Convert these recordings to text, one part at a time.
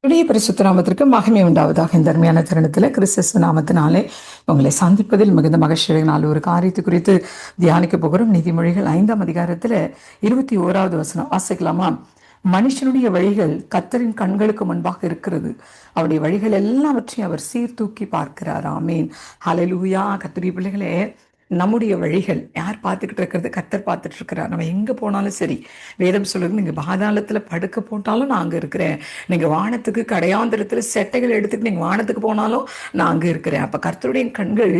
உடைய பரிசுத்த நாமத்திற்கு மகிமை உண்டாவதாக இந்த அருமையான தருணத்தில் கிறிஸ்தஸ் நாமத்தினாலே உங்களை சந்திப்பதில் மிகுந்த மகிழ்ச்சி. நாள் ஒரு காரியத்தை குறித்து தியானிக்க போகிறோம். நீதிமொழிகள் ஐந்தாம் அதிகாரத்தில் இருபத்தி ஓராவது வசனம். வாசிக்கலாமா? மனுஷனுடைய வழிகள் கத்தரின் கண்களுக்கு முன்பாக இருக்கிறது. அவருடைய வழிகள் எல்லாவற்றையும் அவர் சீர்தூக்கி பார்க்கிறார். ஆமீன். ஹலலூயா கத்தரி பிள்ளைகளே நம்முடைய வழிகள் யார் பார்த்துக்கிட்டு இருக்கிறது? கத்தர் பார்த்துட்டு இருக்கிறார். நம்ம எங்கே போனாலும் சரி. வேதம் சொல்லுது நீங்கள் பாதாளத்தில் படுக்க போட்டாலும் நான் அங்கே இருக்கிறேன். நீங்கள் வானத்துக்கு கடையாந்திரத்தில் செட்டைகள் எடுத்துட்டு நீங்கள் வானத்துக்கு போனாலும் நான் அங்கே இருக்கிறேன். அப்போ கர்த்தருடைய கண்கள்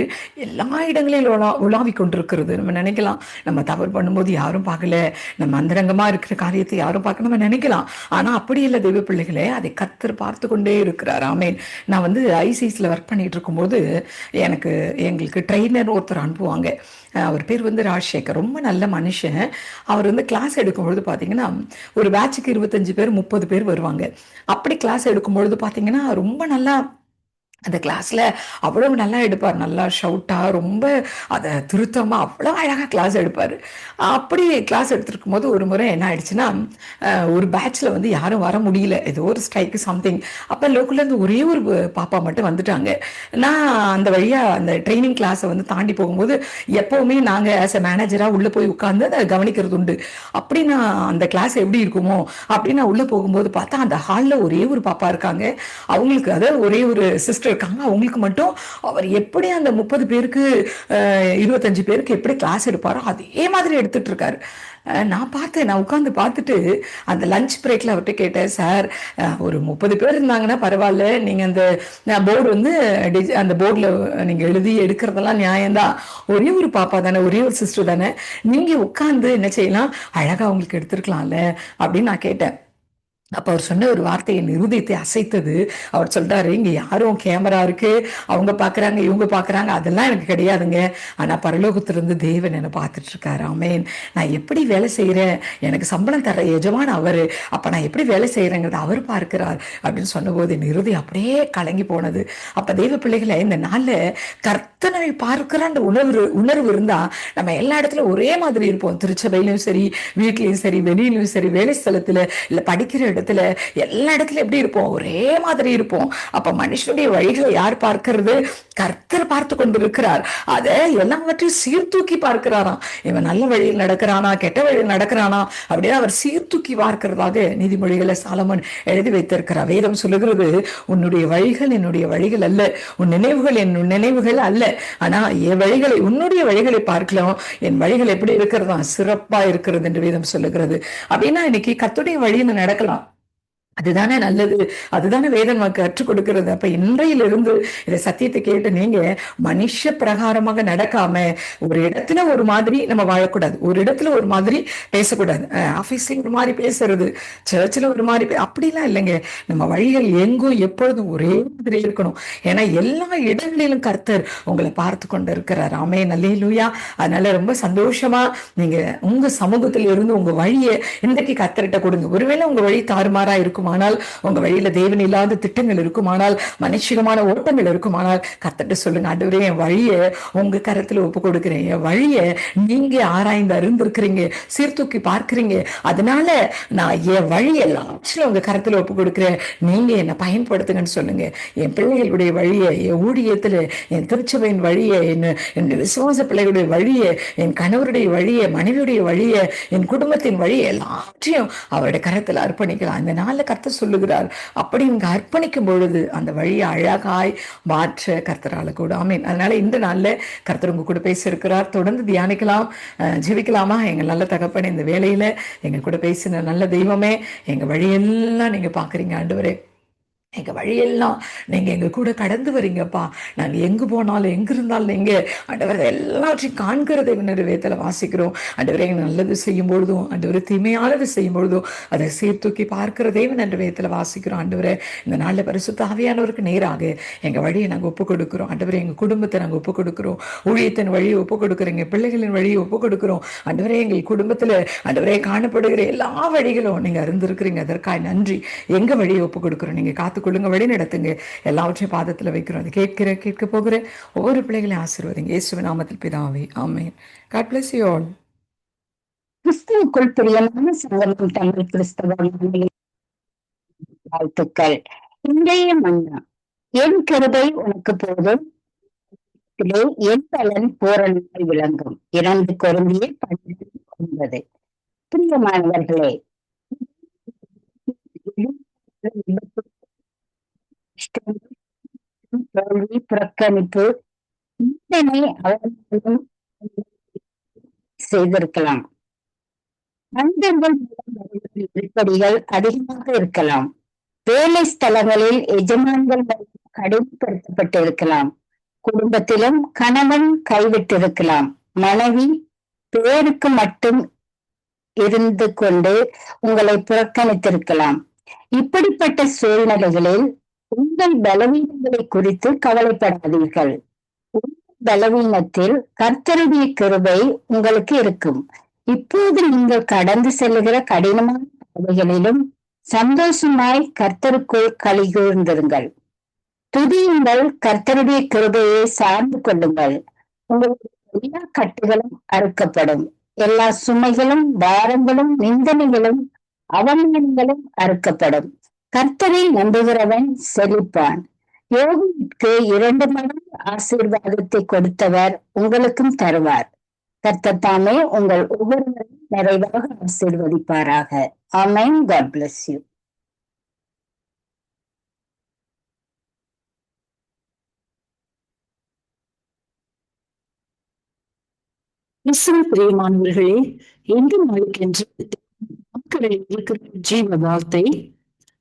எல்லா இடங்களிலும் உலா உலாவி கொண்டிருக்கிறது. நம்ம நினைக்கலாம் நம்ம தவறு பண்ணும்போது யாரும் பார்க்கல. நம்ம அந்தரங்கமாக இருக்கிற காரியத்தை யாரும் பார்க்க நம்ம நினைக்கலாம். ஆனால் அப்படி இல்லை தெய்வ பிள்ளைகளே அதை கத்தர் பார்த்து கொண்டே இருக்கிறார். ஆமேன். நான் வந்து ஐசிஸில் ஒர்க் பண்ணிட்டு இருக்கும்போது எனக்கு எங்களுக்கு ட்ரெயினர் ஒருத்தர் அனுப்புவாங்க. அவர் பேர் வந்து ராஜசேகர். ரொம்ப நல்ல மனுஷன். அவர் வந்து கிளாஸ் எடுக்கும்பொழுது பார்த்தீங்கன்னா ஒரு பேட்சுக்கு இருபத்தஞ்சு பேர் முப்பது பேர் வருவாங்க. அப்படி கிளாஸ் எடுக்கும்பொழுது பார்த்தீங்கன்னா ரொம்ப நல்லா அந்த கிளாஸில் அவ்வளவு நல்லா எடுப்பார். நல்லா ஷவுட்டாக ரொம்ப அதை திருத்தமாக அவ்வளோ அழகாக கிளாஸ் எடுப்பார். அப்படி கிளாஸ் எடுத்துருக்கும் போது ஒரு முறை என்ன ஆயிடுச்சுன்னா ஒரு பேட்சில் வந்து யாரும் வர முடியல. ஏதோ ஒரு ஸ்ட்ரைக்கு சம்திங் அப்போ லோக்கல்லேருந்து ஒரே ஒரு பாப்பா மட்டும் வந்துட்டாங்க. நான் அந்த வழியாக அந்த ட்ரைனிங் கிளாஸை வந்து தாண்டி போகும்போது எப்போவுமே நாங்கள் ஆஸ் எ மேனேஜராக உள்ளே போய் உட்காந்து அதை கவனிக்கிறது உண்டு. அப்படி நான் அந்த கிளாஸ் எப்படி இருக்குமோ அப்படி நான் உள்ளே போகும்போது பார்த்தா அந்த ஹாலில் ஒரே ஒரு பாப்பா இருக்காங்க. அவங்களுக்கு அதை ஒரே ஒரு சிஸ்டர் இருக்காங்க. அவங்களுக்கு மட்டும் அவர் எப்படி அந்த முப்பது பேருக்கு இருபத்தஞ்சு பேருக்கு எப்படி கிளாஸ் எடுப்பாரோ அதே மாதிரி எடுத்துட்டு இருக்காரு. நான் பார்த்தேன். நான் உட்காந்து பார்த்துட்டு அந்த லஞ்ச் பிரேக்கில் அவர்கிட்ட கேட்டேன் சார் ஒரு முப்பது பேர் இருந்தாங்கன்னா பரவாயில்ல. நீங்கள் அந்த போர்டு வந்து டிஜி- அந்த போர்டில் நீங்கள் எழுதி எடுக்கிறதெல்லாம் நியாயம்தான். ஒரே ஒரு பாப்பா தானே ஒரே ஒரு சிஸ்டர் தானே. நீங்கள் உட்காந்து என்ன செய்யலாம்? அழகாக அவங்களுக்கு எடுத்துருக்கலாம்ல அப்படின்னு நான் கேட்டேன். அப்போ அவர் சொன்ன ஒரு வார்த்தை என் இருதயத்தை அசைத்தது. அவர் சொல்றாரு இங்க யாரும் கேமரா இருக்கு. அவங்க பாக்குறாங்க இவங்க பாக்குறாங்க. அதெல்லாம் எனக்கு கிடையாதுங்க. ஆனா பரலோகத்திலிருந்து தேவன் என்னை பார்த்துட்டு இருக்காரு ஆமேன். நான் எப்படி வேலை செய்கிறேன் எனக்கு சம்பளம் தர எஜமான அவரு. அப்ப நான் எப்படி வேலை செய்யறேங்கிறத அவர் பார்க்கிறார். அப்படின்னு சொன்னபோது என் இருதயம் அப்படியே கலங்கி போனது. அப்ப தெய்வ பிள்ளைகளை இந்த நாள்ல கர்த்தனை பார்க்கிற உணர்வு உணர்வு இருந்தா நம்ம எல்லா இடத்துலயும் ஒரே மாதிரி இருப்போம். திருச்சபையிலும் சரி வீட்லயும் சரி வெளியிலும் சரி வேலை ஸ்தலத்துல இல்ல படிக்கிற இடத்துல எல்லா இடத்துலயும் எப்படி இருப்போம்? ஒரே மாதிரி இருப்போம். அப்ப மனுஷனுடைய வழிகளை யார் பார்க்கிறது? கர்த்தர் பார்த்து கொண்டிருக்கிறார். அதை எல்லாவற்றையும் சீர்தூக்கி பார்க்கிறாராம். இவன் நல்ல வழியில் நடக்கிறானா? கெட்ட வழியில் நடக்கிறானா? அப்படின்னு அவர் சீர்தூக்கி பார்க்கிறதாக நீதிமொழிகளை சாலமன் எழுதி வைத்திருக்கிறார். வேதம் சொல்லுகிறது உன்னுடைய வழிகள் என்னுடைய வழிகள் அல்ல. உன் நினைவுகள் என் நினைவுகள் அல்ல. ஆனா என் வழிகளை உன்னுடைய வழிகளை பார்க்கலாம். என் வழிகள் எப்படி இருக்கிறதா? சிறப்பா இருக்கிறது என்று வேதம் சொல்லுகிறது. அப்படின்னா இன்னைக்கு கத்துடைய வழியில் நடக்கலாம். அதுதானே நல்லது. அதுதானே வேதம் நமக்கு கற்றுக் கொடுக்கிறது. அப்ப இன்றையிலிருந்து இதை சத்தியத்தை கேட்டு நீங்க மனுஷ பிரகாரமாக நடக்காம ஒரு இடத்துல ஒரு மாதிரி நம்ம வாழக்கூடாது. ஒரு இடத்துல ஒரு மாதிரி பேசக்கூடாது. ஆபீஸ்ல ஒரு மாதிரி பேசுறது சர்ச்சில் ஒரு மாதிரி பே- அப்படிலாம் இல்லைங்க. நம்ம வழிகள் எங்கும் எப்பொழுதும் ஒரே மாதிரி இருக்கணும். ஏன்னா எல்லா இடங்களிலும் கர்த்தர் உங்களை பார்த்து கொண்டு இருக்கிறார் ஆமே நல்லே லூயா அதனால ரொம்ப சந்தோஷமா நீங்க உங்க சமூகத்தில் இருந்து உங்க வழியை இன்றைக்கு கர்த்தர்கிட்ட கொடுங்க. ஒருவேளை உங்க வழி தாறுமாறா இருக்கும் இருக்குமானால் உங்க வழியில தேவன் இல்லாத திட்டங்கள் இருக்குமானால் மனுஷிகமான ஓட்டங்கள் இருக்குமானால் கத்தட்டு சொல்லுங்க ஆண்டவரே என் வழியை உங்க கரத்துல ஒப்பு கொடுக்கிறேன் என் வழியை நீங்க ஆராய்ந்து அறிந்திருக்கிறீங்க சீர்தூக்கி பார்க்கிறீங்க. அதனால நான் என் வழி எல்லாவற்றிலும் உங்க கரத்துல ஒப்பு கொடுக்கிறேன் நீங்க என்னை பயன்படுத்துங்கன்னு சொல்லுங்க. என் பிள்ளைகளுடைய வழியை என் ஊழியத்துல என் திருச்சபையின் வழியை என் என் விசுவாச பிள்ளைகளுடைய வழியை என் கணவருடைய வழியை மனைவியுடைய வழியை என் குடும்பத்தின் வழியை எல்லாற்றையும் அவருடைய கரத்துல அர்ப்பணிக்கலாம். அந்த நாள்ல கர்த்தர் சொல்லுகிறார். அப்படி இங்க அர்ப்பணிக்கும் பொழுது அந்த வழியை அழகாய் மாற்ற கர்த்தரால கூட. ஆமீன். அதனால இந்த நாள்ல கர்த்தர் உங்க கூட பேசியிருக்கிறார். தொடர்ந்து தியானிக்கலாம். ஜீவிக்கலாமா ஜெபிக்கலாமா? எங்க நல்ல தகப்பன் இந்த வேலையில எங்க கூட பேசின நல்ல தெய்வமே எங்க வழியெல்லாம் நீங்க பாக்குறீங்க ஆண்டவரே. எங்க வழியெல்லாம் நீங்க எங்க கூட கடந்து வரீங்கப்பா நாங்க எங்கு போனாலும் எங்க இருந்தாலும் நீங்க ஆண்டவர் எல்லாவற்றையும் காண்கிறதை வேதத்துல வாசிக்கிறோம். அண்டவரை நல்லது செய்யும் பொழுதும் ஆண்டவரே தீமையானது செய்யும் பொழுதும் அதை சீர்தூக்கி பார்க்கிறதே என்ற வேதத்துல வாசிக்கிறோம். ஆண்டவரே இந்த நாளில் பரிசு ஆவியானவருக்கு நேராக எங்க வழியை நாங்கள் ஒப்பு கொடுக்குறோம். அண்டவரை எங்க குடும்பத்தை நாங்கள் ஒப்பு கொடுக்குறோம். ஊழியத்தின் வழியை ஒப்பு கொடுக்குறோம். எங்க பிள்ளைகளின் வழியை ஒப்பு கொடுக்குறோம். ஆண்டவரே எங்கள் குடும்பத்துல ஆண்டவரே காணப்படுகிற எல்லா வழிகளும் நீங்க அறிந்திருக்கிறீங்க. அதற்காக நன்றி. எங்க வழியை ஒப்பு கொடுக்குறோம்? நீங்க காத்து கொள்ளுங்க வழி நடத்துங்க எல்லாவற்றையும் பாதத்தில் வைக்கிறோம். அது கேட்கிற கேட்க போகிற ஒவ்வொரு பிள்ளைகளையும் ஆசீர்வதிங்க. இயேசுவின் நாமத்தில் பிதாவே ஆமேன். காட் பிளஸ் யூ ஆல் கிறிஸ்துவுக்குள் பிரியமான சங்கமம் தமிழ் கிறிஸ்தவ வாழ்த்துக்கள். இன்றைய மன்னா என் கருதை உனக்கு போதும். என் பலன் பூரணமாய் விளங்கும். இரண்டு குருந்திய பன்னிரண்டு ஒன்பது. பிரியமானவர்களே தோல்வி புறக்கணிப்பு சிந்தனை அவர்களும் செய்திருக்கலாம். நண்பர்கள் மூலம் நெருக்கடிகள் அதிகமாக இருக்கலாம். வேலை ஸ்தலங்களில் எஜமான்கள் கடுமைப்படுத்தப்பட்டிருக்கலாம் குடும்பத்திலும் கணவன் கைவிட்டிருக்கலாம். மனைவி பேருக்கு மட்டும் இருந்து கொண்டு உங்களை புறக்கணித்திருக்கலாம். இப்படிப்பட்ட சூழ்நிலைகளில் உங்கள் பலவீனங்களை குறித்து கவலைப்படாதீர்கள். உங்கள் பலவீனத்தில் கர்த்தருடைய கிருபை உங்களுக்கு இருக்கும். இப்போது நீங்கள் கடந்து செல்லுகிற கடினமான பாதைகளிலும் சந்தோஷமாய் கர்த்தருக்குள் கலிகூர்ந்திருங்கள். துதியுங்கள் கர்த்தருடைய கிருபையை சார்ந்து கொள்ளுங்கள். உங்களுடைய எல்லா கட்டுகளும் அறுக்கப்படும். எல்லா சுமைகளும் பாரங்களும் நிந்தனைகளும் அவமானங்களும் அறுக்கப்படும். கர்த்தரை நம்புகிறவன் செழிப்பான். யோகிக்கு இரண்டு மடங்கு ஆசீர்வாதத்தை கொடுத்தவர் உங்களுக்கும் தருவார். கர்த்தர் தாமே உங்கள் ஒவ்வொருவரும் நிறைவாக ஆசீர்வதிப்பாராக. ஆமென். காட் பிளஸ் யூ கிறிஸ்துவ பிரியமானவர்களே எந்த நாளுக்கென்று இருக்கிற ஜீவ வார்த்தை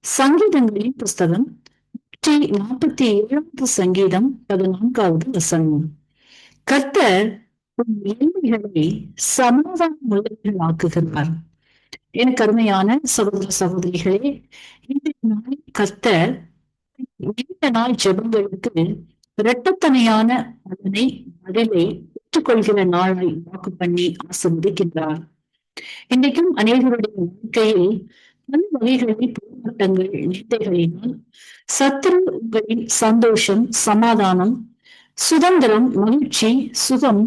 சங்கீதங்களின் புஸ்தகம் நூற்றி நாற்பத்தி ஏழாவது சங்கீதம் பதினான்காவது வசனம். கர்த்தர் உன் எல்லைகளை சமாதான ஆக்குகிறார் எனக்கு கருமையான சகோதர சகோதரிகளே இன்றைய நாள் கர்த்தர் நீண்ட நாள் ஜெபங்களுக்கு இரட்டத்தனையான அதனை பதிலை பெற்றுக்கொள்கிற நாளை வாக்கு பண்ணி ஆசிர்வதிக்கின்றார். இன்றைக்கும் அநேகருடைய வாழ்க்கையில் பல வகைகளில் போராட்டங்கள் நிந்தைகளினால் சத்ரு உங்களின் சந்தோஷம் சமாதானம் சுதந்திரம் மகிழ்ச்சி சுகம்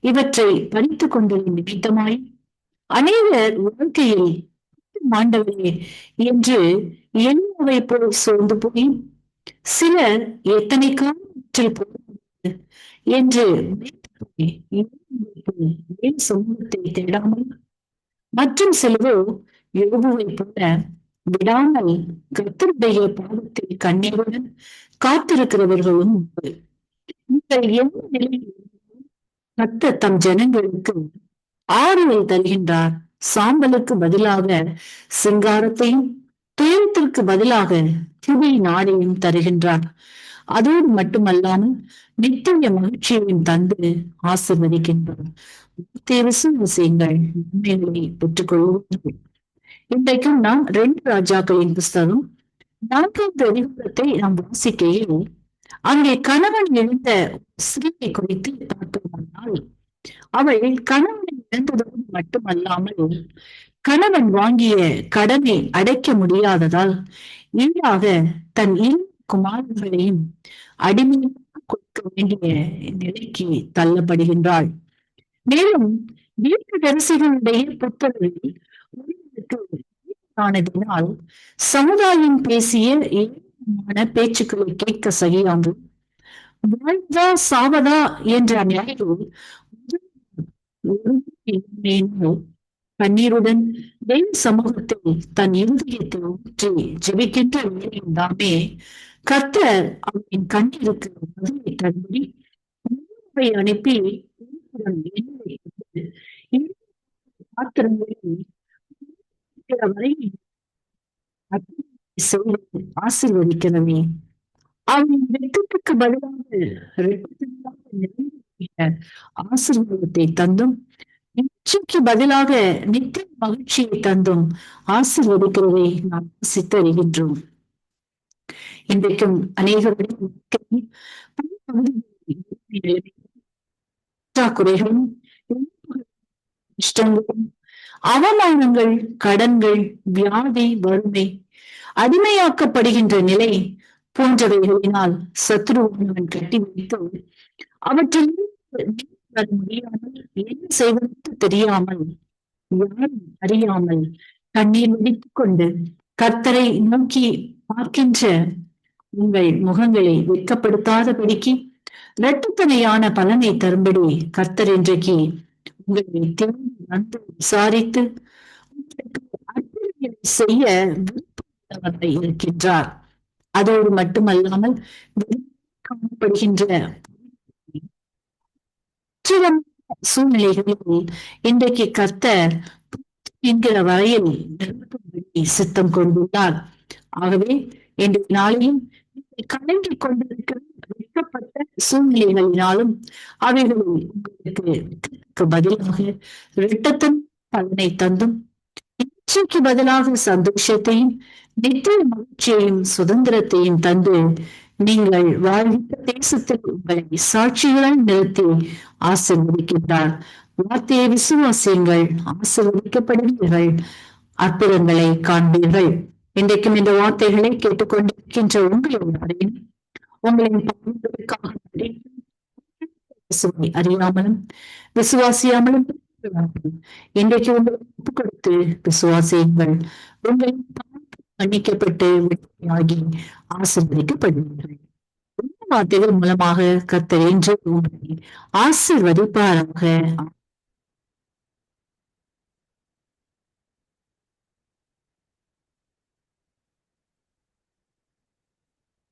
இவற்றை பறித்துக் கொண்டது நிமித்தமாய் அநேகர் வாழ்க்கையில் மாண்டவரே என்று எண்ணுவை போல் சோர்ந்து போய் சிலர் எத்தனை காலத்தில் போகிறது என்று சமூகத்தை தேடாமல் மற்றும் சிலரோ யோபுவை போல விடாமல் கத்தருடைய பாதத்தில் கண்ணீருடன் காத்திருக்கிறவர்களும் உண்டு. நீங்கள் எந்த நிலையில் கத்த தம் ஜனங்களுக்கு ஆறுதல் தருகின்றார். சாம்பலுக்கு பதிலாக சிங்காரத்தையும் துயரத்திற்கு பதிலாக திவை நாடையும் தருகின்றார். அதோடு மட்டுமல்லாமல் நித்திய மகிழ்ச்சியையும் தந்து ஆசிர்வதிக்கின்றார். விசுவாசியங்கள் நன்மைகளை பெற்றுக் கொள்வார்கள் இன்றைக்கும் நாம் ரெண்டு ராஜாக்களின் புஸ்தகம் நான்காவது அதிகாரத்தை நாம் வாசிக்கையில் அங்கே கணவன் எழுந்த ஸ்திரீயை குறித்து பார்த்தோம்னால் அவள் கணவனை இழந்ததோடு மட்டுமல்லாமல் கணவன் வாங்கிய கடனை அடைக்க முடியாததால் ஈடாக தன் இரு குமாரர்களையும் அடிமையாக கொடுக்க வேண்டிய நிலைக்கு தள்ளப்படுகின்றாள். மேலும் தீர்க்கதரிசிகளுடைய புத்தகங்களில் ஆனதினால் சமுதாயம் பேசிய ஏராளமான பேச்சுக்களை கேட்க சகியாது வாழ்வதா சாவதா என்ற நிலையில் கண்ணீருடன் தெய்வ சமூகத்தில் தன் இருதயத்தை ஊற்றி ஜெபிக்கின்ற வேலையும் தாமே கர்த்தர் அவனின் கண்ணீருக்கு பதிலை தரும்படி உணவை அனுப்பி பாத்திரங்களில் இருக்கிற வரை ஆசீர்வதிக்கிறவே அவன் வெட்டத்துக்கு பதிலாக ஆசீர்வாதத்தை தந்தும் இச்சைக்கு பதிலாக நித்திய மகிழ்ச்சியை தந்தும் ஆசீர்வதிக்கிறதை நாம் சித்தறிகின்றோம் இன்றைக்கும் அநேகருடைய குறைகளும் இஷ்டங்களும் அவமானங்கள் கடன்கள் வியாதி வறுமை அடிமையாக்கப்படுகின்ற நிலை போன்றவைகளினால் சத்ருவன் கட்டி வைத்து அவற்றில் வர முடியாமல் என்ன செய்வதற்கு தெரியாமல் யாரும் அறியாமல் கண்ணீர் முடித்துக் கொண்டு கர்த்தரை நோக்கி பார்க்கின்ற உங்கள் முகங்களை வெட்கப்படுத்தாதபடிக்கு இரட்டத்தனையான பலனை தரும்படி கர்த்தர் இன்றைக்கு உங்களை தேடி வந்து விசாரித்து உங்களுக்கு அற்புதங்களை செய்ய விருப்பமுள்ளவராய் இருக்கின்றார். அதோடு மட்டுமல்லாமல் காணப்படுகின்ற சூழ்நிலைகளில் இன்றைக்கு கர்த்தர் என்கிற வரையில் நிரப்பும்படி சித்தம் கொண்டுள்ளார். ஆகவே இன்றைய நாளையும் நீங்கள் கலங்கி கொண்டிருக்கிற வைக்கப்பட்ட சூழ்நிலைகளினாலும் அவைகளில் உங்களுக்கு பதிலாக இரட்டத்தன் பலனை தந்தும். இச்சைக்கு பதிலாக சந்தோஷத்தையும் நித்திய மகிழ்ச்சியையும் சுதந்திரத்தையும் தந்து நீங்கள் வாழ்கின்ற தேசத்தில் உங்களை சாட்சிகளால் நிறுத்தி ஆசீர்வதிக்கின்றார். வார்த்தையை விசுவாசியுங்கள் ஆசீர்வதிக்கப்படுவீர்கள் அற்புதங்களை காண்பீர்கள். இன்றைக்கும் இந்த வார்த்தைகளை கேட்டுக்கொண்டிருக்கின்ற உங்களோடையும் உங்களின் அறியாமலும் விசுவாசியாமலும் இருக்கிறார்கள். இன்றைக்கு உங்களை ஒப்புக் கொடுத்து விசுவாசியுங்கள் உங்களின் மன்னிக்கப்பட்டு ஆகி ஆசீர்வதிக்கப்படுவீர்கள். வார்த்தைகள் மூலமாக கத்தர் என்று உங்களை ஆசீர்வதிப்பாராக.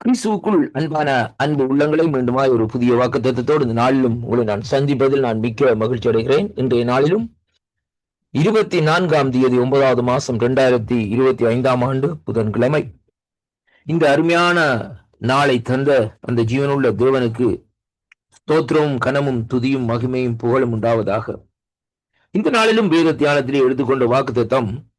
கிறிஸ்துவுக்குள் அன்பான அன்பு உள்ளங்களை மீண்டுமாய் ஒரு புதிய வாக்கு தத்துவத்தோடு இந்த நாளிலும் உங்களை நான் சந்திப்பதில் நான் மிக்க மகிழ்ச்சி அடைகிறேன். இன்றைய நாளிலும் இருபத்தி நான்காம் தேதி ஒன்பதாவது மாசம் இரண்டாயிரத்தி இருபத்தி ஐந்தாம் ஆண்டு புதன்கிழமை. இந்த அருமையான நாளை தந்த அந்த ஜீவனுள்ள தேவனுக்கு ஸ்தோத்திரமும் கனமும் துதியும் மகிமையும் புகழும் உண்டாவதாக. இந்த நாளிலும் வேத தியானத்திலே எடுத்துக்கொண்ட வாக்கு தத்தம்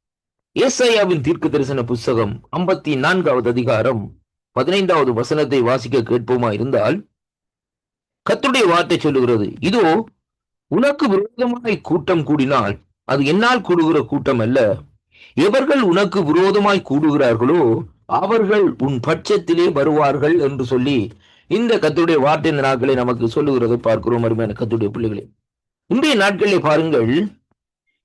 ஏசையாவின் தீர்க்க தரிசன புஸ்தகம் ஐம்பத்தி நான்காவது அதிகாரம் பதினைந்தாவது வசனத்தை வாசிக்க கேட்போமா இருந்தால் கத்துடைய வார்த்தை சொல்லுகிறது இதோ உனக்கு விரோதமாய் கூட்டம் கூடினால் அது என்னால் கூடுகிற கூட்டம் அல்ல எவர்கள் உனக்கு விரோதமாய் கூடுகிறார்களோ அவர்கள் உன் பட்சத்திலே வருவார்கள் என்று சொல்லி இந்த கத்துடைய வார்த்தை நாட்களை நமக்கு சொல்லுகிறதை பார்க்கிறோம் அருமையான கத்துடைய பிள்ளைகளே. இன்றைய நாட்களிலே பாருங்கள்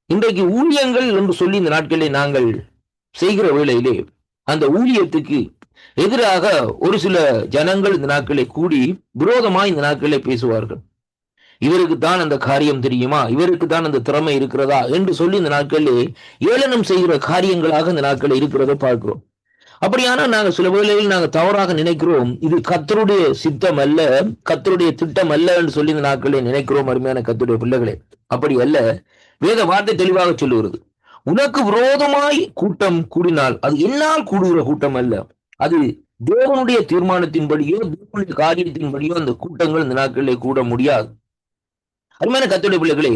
இன்றைக்கு ஊழியங்கள் என்று சொல்லி இந்த நாட்களிலே நாங்கள் செய்கிற வேளையிலே அந்த ஊழியத்துக்கு எதிராக ஒரு சில ஜனங்கள் இந்த நாட்களை கூடி விரோதமாய் இந்த நாட்களை பேசுவார்கள். இவருக்கு தான் அந்த காரியம் தெரியுமா? இவருக்கு தான் அந்த திறமை இருக்கிறதா? என்று சொல்லி இந்த நாட்களிலே ஏளனம் செய்கிற காரியங்களாக இந்த நாட்கள் இருக்கிறத பார்க்கிறோம். அப்படியானா நாங்க சில வேளையில் நாங்க தவறாக நினைக்கிறோம். இது கத்தருடைய சித்தம் அல்ல கத்தருடைய திட்டம் அல்ல என்று சொல்லி இந்த நாட்களை நினைக்கிறோம் அருமையான கத்தருடைய பிள்ளைகளே. அப்படி அல்ல வேத வார்த்தை தெளிவாக சொல்லுகிறது. உனக்கு விரோதமாய் கூட்டம் கூடினால் அது என்னால் கூடுகிற கூட்டம் அல்ல. அது தேவனுடைய தீர்மானத்தின்படியோ தேவனுடைய காரியத்தின்படியோ அந்த கூட்டங்கள் இந்த நாட்களிலே கூட முடியாது. அருமையான கத்தோடைய பிள்ளைகளே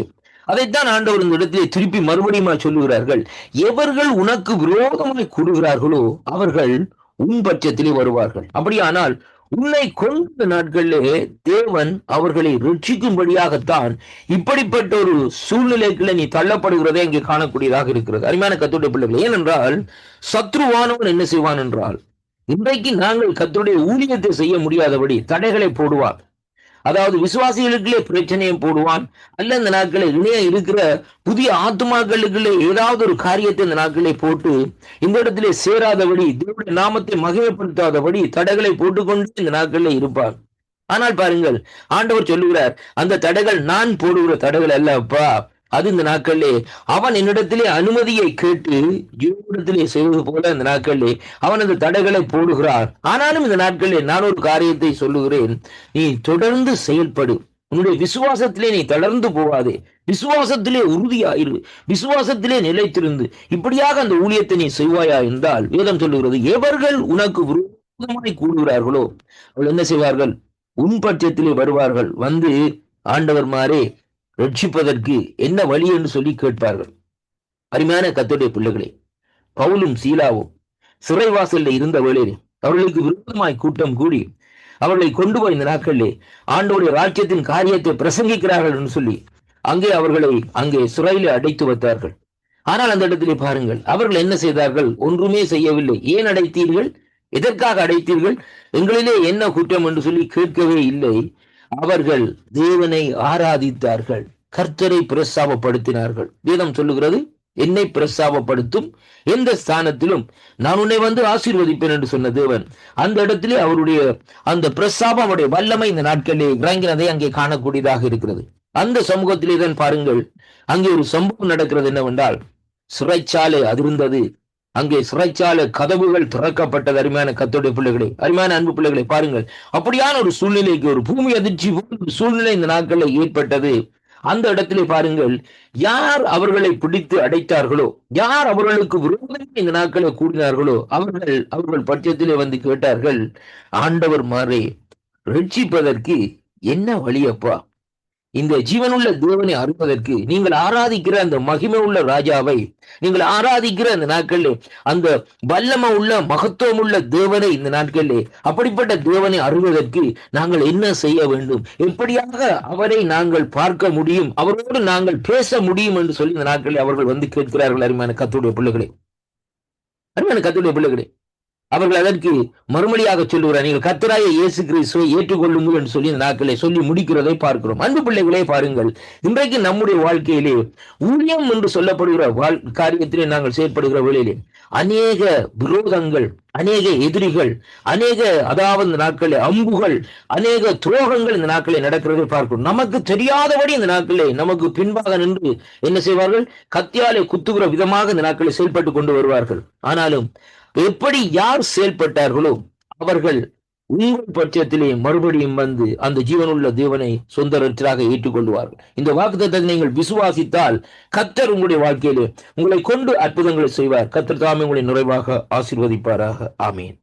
அதைத்தான் ஆண்டவர் இந்த இடத்திலே திருப்பி மறுபடியும் சொல்லுகிறார்கள். எவர்கள் உனக்கு விரோதமாய் கூடுகிறார்களோ அவர்கள் உன் பட்சத்திலே வருவார்கள். அப்படியானால் உன்னை கொண்ட நாட்களிலே தேவன் அவர்களை ரட்சிக்கும்படியாகத்தான் இப்படிப்பட்ட ஒரு சூழ்நிலைக்குள்ள நீ தள்ளப்படுகிறதே இங்கே காணக்கூடியதாக இருக்கிறது. அருமையான கத்துடைய பிள்ளைகள் ஏனென்றால் சத்ருவானவன் என்ன செய்வான் என்றால் இன்றைக்கு நாங்கள் கத்தருடைய ஊழியத்தை செய்ய முடியாதபடி தடைகளை போடுவார். அதாவது விசுவாசிகளுக்குள்ளே பிரச்சனையை போடுவான். அல்ல இந்த நாட்களை இணைய இருக்கிற புதிய ஆத்மாக்களுக்குள்ளே ஏதாவது ஒரு காரியத்தை இந்த நாட்களை போட்டு இந்த இடத்திலே சேராதபடி தேவடைய நாமத்தை மகிமைப்படுத்தாதபடி தடைகளை போட்டுக்கொண்டு இந்த நாட்களில் இருப்பார். ஆனால் பாருங்கள் ஆண்டவர் சொல்லுகிறார் அந்த தடைகள் நான் போடுகிற தடைகள் அல்லப்பா அது இந்த நாட்களிலே. அவன் என்னிடத்திலே அனுமதியை கேட்டு ஜீவனிடத்திலே செய்வது போல இந்த நாட்களிலே அவன் அந்த தடைகளை போடுகிறார் ஆனாலும் இந்த நாட்களிலே நான் ஒரு காரியத்தை சொல்லுகிறேன். நீ தொடர்ந்து செயல்படு. உன்னுடைய விசுவாசத்திலே நீ தளர்ந்து போகாதே. விசுவாசத்திலே உறுதியாயிரு. விசுவாசத்திலே நிலைத்திருந்து. இப்படியாக அந்த ஊழியத்தை நீ செய்வாயா என்றால் வேதம் சொல்லுகிறது எவர்கள் உனக்கு விரோதமாய் கூடுகிறார்களோ அவள் என்ன செய்வார்கள்? உன் பட்சத்திலே வருவார்கள். வந்து ஆண்டவர் மாறே ரட்சிப்பதற்கு என்ன வழி என்று சொல்லி கேட்பார்கள். அருமையான கத்துடைய பிள்ளைகளே பவுலும் சீலாவும் சிறைவாசல்ல இருந்த வேளையில் அவர்களுக்கு விருப்பமாய் கூட்டம் கூடி அவர்களை கொண்டு போய் இந்த நாட்களிலே ஆண்டோடைய ராஜ்யத்தின் காரியத்தை பிரசங்கிக்கிறார்கள் என்று சொல்லி அங்கே அவர்களை அங்கே சிறையிலே அடைத்து வைத்தார்கள். ஆனால் அந்த இடத்திலே பாருங்கள் அவர்கள் என்ன செய்தார்கள்? ஒன்றுமே செய்யவில்லை. ஏன் அடைத்தீர்கள்? எதற்காக அடைத்தீர்கள்? எங்களிலே என்ன குற்றம் என்று சொல்லி கேட்கவே இல்லை. அவர்கள் தேவனை ஆராதித்தார்கள். கர்த்தரை பிரசாபப்படுத்தினார்கள் வேதம் சொல்லுகிறது என்னை பிரஸ்தாபப்படுத்தும் எந்த ஸ்தானத்திலும் நான் உன்னை வந்து ஆசீர்வதிப்பேன் என்று சொன்ன தேவன். அந்த இடத்திலே அவருடைய அந்த பிரசாபம் அவருடைய வல்லமை இந்த நாட்களிலே இறங்கினதை அங்கே காணக்கூடியதாக இருக்கிறது. அந்த சமூகத்திலே தான் பாருங்கள் அங்கே ஒரு சம்பவம் நடக்கிறது என்னவென்றால் சிறைச்சாலை அதிர்ந்தது. அங்கே சிறைச்சாலை கதவுகள் திறக்கப்பட்டது. அருமையான கத்தோடைய பிள்ளைகளே அருமையான அன்பு பிள்ளைகளை பாருங்கள். அப்படியான ஒரு சூழ்நிலைக்கு ஒரு பூமி அதிர்ச்சி சூழ்நிலை இந்த நாட்களில் ஏற்பட்டது. அந்த இடத்திலே பாருங்கள் யார் அவர்களை பிடித்து அடைத்தார்களோ யார் அவர்களுக்கு விரோதமாக இந்த நாட்களை கூடினார்களோ அவர்கள் அவர்கள் பட்சத்திலே வந்து கேட்டார்கள் ஆண்டவர் மாறே ரட்சிப்பதற்கு என்ன வழியப்பா இந்த ஜீவனுள்ள தேவனை அறிவதற்கு நீங்கள் ஆராதிக்கிற அந்த மகிமை உள்ள ராஜாவை நீங்கள் ஆராதிக்கிற அந்த நாட்களிலே அந்த வல்லம உள்ள மகத்துவம் உள்ள தேவனை இந்த நாட்களிலே அப்படிப்பட்ட தேவனை அறிவதற்கு நாங்கள் என்ன செய்ய வேண்டும்? எப்படியாக அவரை நாங்கள் பார்க்க முடியும்? அவரோடு நாங்கள் பேச முடியும் என்று சொல்லி இந்த நாட்களில் அவர்கள் வந்து கேட்கிறார்கள் அருமையான கத்துடைய பிள்ளைகளே. அருமையான கத்துடைய பிள்ளைகளே. அவர்கள் அதற்கு மறுமொழியாக சொல்லுகிறார் நீங்கள் கத்தராய இயேசு கிறிஸ்துவை ஏற்றுக்கொள்ளுங்கள் என்று சொல்லி இந்த நாட்களை சொல்லி முடிக்கிறதை பார்க்கிறோம். அன்பு பிள்ளைகளே பாருங்கள். இன்றைக்கு நம்முடைய வாழ்க்கையிலே ஊழியம் என்று சொல்லப்படுகிற வாழ் காரியத்திலே நாங்கள் செயற்படுகிற வேளையிலே அநேக விரோதங்கள் அநேக எதிரிகள் அநேக அதாவது இந்த நாட்களில் அம்புகள் அநேக துரோகங்கள் இந்த நாட்களில் நடக்கிறதை பார்க்கிறோம். நமக்கு தெரியாதபடி இந்த நாட்களில் நமக்கு பின்பாக நின்று என்ன செய்வார்கள்? கத்தியாலே குத்துகிற விதமாக இந்த நாட்களில் செயல்பட்டு கொண்டு வருவார்கள். ஆனாலும் எப்படி யார் செயல்பட்டார்களோ அவர்கள் உங்கள் பட்சத்திலே மறுபடியும் வந்து அந்த ஜீவனுள்ள தேவனை சொந்த ரட்சராக ஏற்றுக்கொள்வார்கள். இந்த வாக்குத்தத்தை நீங்கள் விசுவாசித்தால் கத்தர் உங்களுடைய வாழ்க்கையிலே உங்களை கொண்டு அற்புதங்களை செய்வார். கத்தர் தாமே உங்களை நிறைவாக ஆசீர்வதிப்பாராக. ஆமீன்.